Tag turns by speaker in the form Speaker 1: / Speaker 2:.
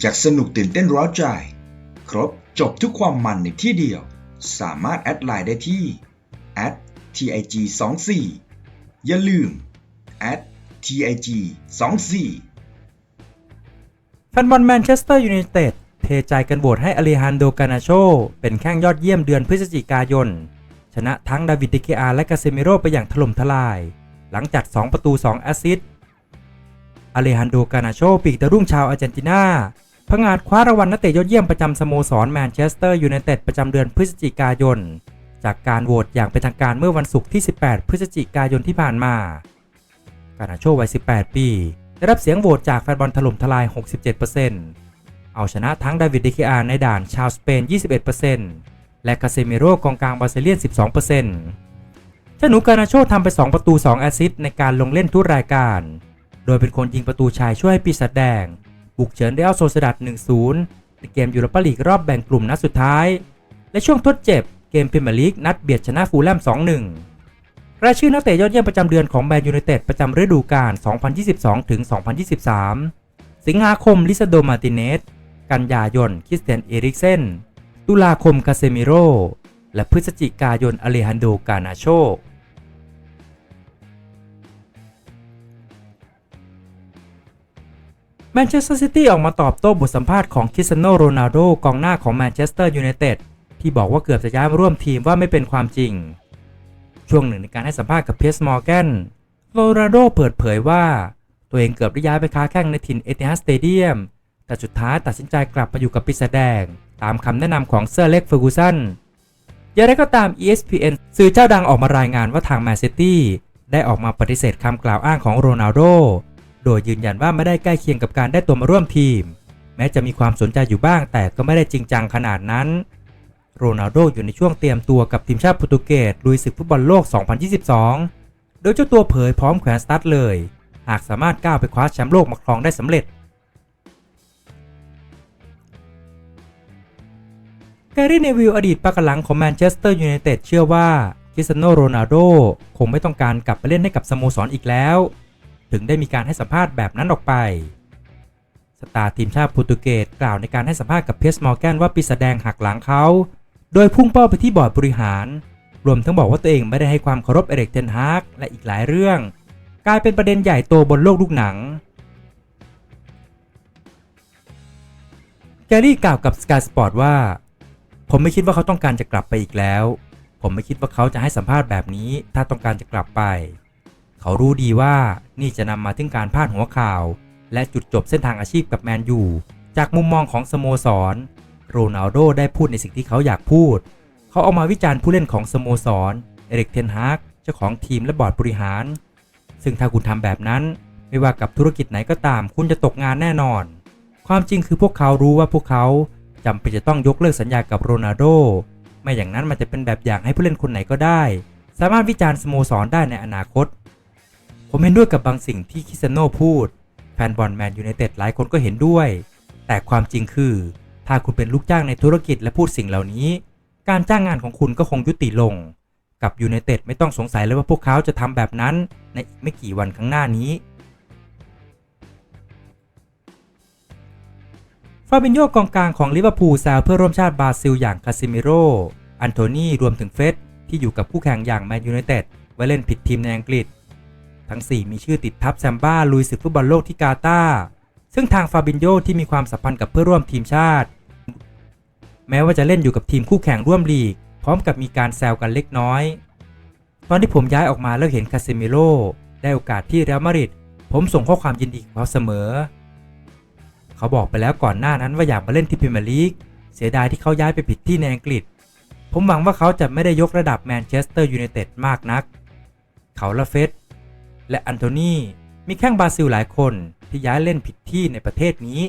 Speaker 1: อยากสนุกตื่นเต้นร้าวใจ ครบจบทุกความมันในที่เดียว สามารถแอดไลน์ได้ที่ @tig 2 4อย่าลืม @tig 2 4
Speaker 2: แฟนบอลแมนเชสเตอร์ยูไนเต็ดเทใจกันโหวตให้อเลฮันโดกานาโช เป็นแข้งยอดเยี่ยมเดือนพฤศจิกายน ชนะทั้งดาวิดเดเคอาและกาเซมิโรไปอย่างถล่มทลาย หลังจัด2ประตู 2 แอสซิสต์อเลฮันโดกานาโชปีกตะรุ่งชาวอาร์เจนตินา ผงาดคว้ารางวัลนักเตะยอดเยี่ยมประจำสโมสรแมนเชสเตอร์ยูไนเต็ดประจำเดือนพฤศจิกายน จากการโหวตอย่างเป็นทางการเมื่อวันศุกร์ที่ 18 พฤศจิกายนที่ผ่านมา กานาโชวัย 18 ปี ได้รับเสียงโหวตจากแฟนบอลถล่มทลาย 67%เอาชนะทั้งดาวิดเดเคอาในด่านชาวสเปน 21%และคาเซมิโร่กองกลางบราซิเลียน 12%เจ้าหนูกานาโชทำไป 2 ประตู 2 แอสซิสต์ในการลงเล่นทุกรายการ โดยเป็นคนยิงประตูชายช่วยให้ปีศาจแดง บุกเฉินเรอัลโซเซดัด1-0 ในเกมยูโรปาลีกรอบแบ่งกลุ่มนัดสุดท้าย และช่วงทดเจ็บเกมพรีเมียร์ลีกนัดเบียดชนะฟูลแลม 2-1 รายชื่อนักเตะยอดเยี่ยมประจำเดือนของแมนยูไนเต็ดประจำฤดูกาล 2022-2023 สิงหาคม ลิซาโดมาร์ติเนส กันยายน คริสเตียน เอริกเซน ตุลาคม คาเซมิโร และพฤศจิกายน อเลฮันโด กานาโช มนเชสเตอร์ซิตี้ออกมาตอบโต้บทสัมภาษณ์ของคริสเตียโนโรนัลโดกองหน้าของแมนเชสเตอร์ยูไนเต็ดที่บอกว่าเกือบจะย้ายมาร่วมทีมว่าไม่เป็นความจริง ช่วงหนึ่งในการให้สัมภาษณ์กับเพียสมอร์แกนโรนัลโดเปิดเผยว่า ตัวเองเกือบได้ย้ายไปค้าแข่งในถิ่นเอติฮัดสเตเดียมแต่สุดท้ายตัดสินใจกลับมาอยู่กับปีศาจแดง ตามคำแนะนำของเซอร์เล็กเฟอร์กูสันอย่างไรก็ตาม ESPN สื่อเจ้าดังออกมารายงานว่าทางแมนซิตี้ได้ออกมาปฏิเสธคำกล่าวอ้างของโรนัลโด โดยยืนยันว่าไม่ได้ใกล้เคียงกับการได้ตัวมาร่วมทีม แม้จะมีความสนใจอยู่บ้างแต่ก็ไม่ได้จริงจังขนาดนั้น โรนัลโดอยู่ในช่วงเตรียมตัวกับทีมชาติโปรตุเกสลุยศึกฟุตบอลโลก 2022 โดยเจ้าตัวเผยพร้อมแขวนสตาร์ทเลย หากสามารถก้าวไปคว้าแชมป์โลกมาครองได้สำเร็จแกรี่เนวิลอดีตปากหลังของแมนเชสเตอร์ยูไนเต็ดเชื่อว่าคริสเตียโนโรนัลโดคงไม่ต้องการกลับไปเล่นให้กับสโมสรอีกแล้ว ถึงได้มีการให้สัมภาษณ์แบบนั้นออกไป สตาร์ทีมชาติโปรตุเกสกล่าวในการให้สัมภาษณ์กับเพสมอร์แกนว่าปีศาจแดงหักหลังเขา โดยพุ่งเป้าไปที่บอร์ดบริหาร รวมทั้งบอกว่าตัวเองไม่ได้ให้ความเคารพเอเริกเทนฮากและอีกหลายเรื่อง กลายเป็นประเด็นใหญ่โตบนโลกลูกหนังแกรี่กล่าวกับ Sky Sport ว่า ผมไม่คิดว่าเขาต้องการจะกลับไปอีกแล้ว ผมไม่คิดว่าเขาจะให้สัมภาษณ์แบบนี้ ถ้าต้องการจะกลับไป เขารู้ดีว่านี่จะนำมาถึงการพาดหัวข่าว และจุดจบเส้นทางอาชีพกับแมนยูจากมุมมองของสโมสร โรนัลโดได้พูดในสิ่งที่เขาอยากพูด เขาเอามาวิจารณ์ผู้เล่นของสโมสร เอริกเทนฮากเจ้าของทีมและบอร์ดบริหาร ซึ่งถ้าคุณทำแบบนั้น ไม่ว่ากับธุรกิจไหนก็ตาม คุณจะตกงานแน่นอน ความจริงคือพวกเขารู้ว่าพวกเขาจำเป็นจะต้องยกเลิกสัญญากับโรนัลโดไม่อย่างนั้นมันจะเป็นแบบอย่างให้ผู้เล่นคนไหนก็ได้ สามารถวิจารณ์สโมสรได้ในอนาคต ผมเห็นด้วยกับบางสิ่งที่คิสโนพูด แฟนบอลแมนยูไนเต็ดหลายคนก็เห็นด้วย แต่ความจริงคือ ถ้าคุณเป็นลูกจ้างในธุรกิจและพูดสิ่งเหล่านี้ การจ้างงานของคุณก็คงยุติลง กับยูไนเต็ดไม่ต้องสงสัยเลยว่าพวกเขาจะทำแบบนั้นในอีกไม่กี่วันข้างหน้านี้ฟาบินโยกองกลางของลิเวอร์พูลแซวเพื่อร่วมชาติบราซิลอย่างคาซิมิโร อันโทนีรวมถึงเฟสที่อยู่กับคู่แข่งอย่างแมนยูไนเต็ดไว้เล่นผิดทีมในอังกฤษ ทั้ง 4 มีชื่อติดทับแซมบ้าลุยศึกฟุตบอลโลกที่กาตาร์ซึ่งทางฟาบินโยที่มีความสัมพันธ์กับเพื่อร่วมทีมชาติ แม้ว่าจะเล่นอยู่กับทีมคู่แข่งร่วมลีก พร้อมกับมีการแซวกันเล็กน้อย ตอนที่ผมย้ายออกมาแล้วเห็นคาเซมิโรได้โอกาสที่เรอัลมาดริดผมส่งข้อความยินดีกับเขาเสมอ เขาบอกไปแล้วก่อนหน้านั้นว่าอยากมาเล่นที่พรีเมียร์ลีกเสียดายที่เขาย้ายไปผิดที่ในอังกฤษ ผมหวังว่าเขาจะไม่ได้ยกระดับแมนเชสเตอร์ยูไนเต็ดมากนัก เขาและเฟส และอันโทนีมีแข้งบราซิลหลายคนที่ย้ายเล่นผิดที่ในประเทศนี้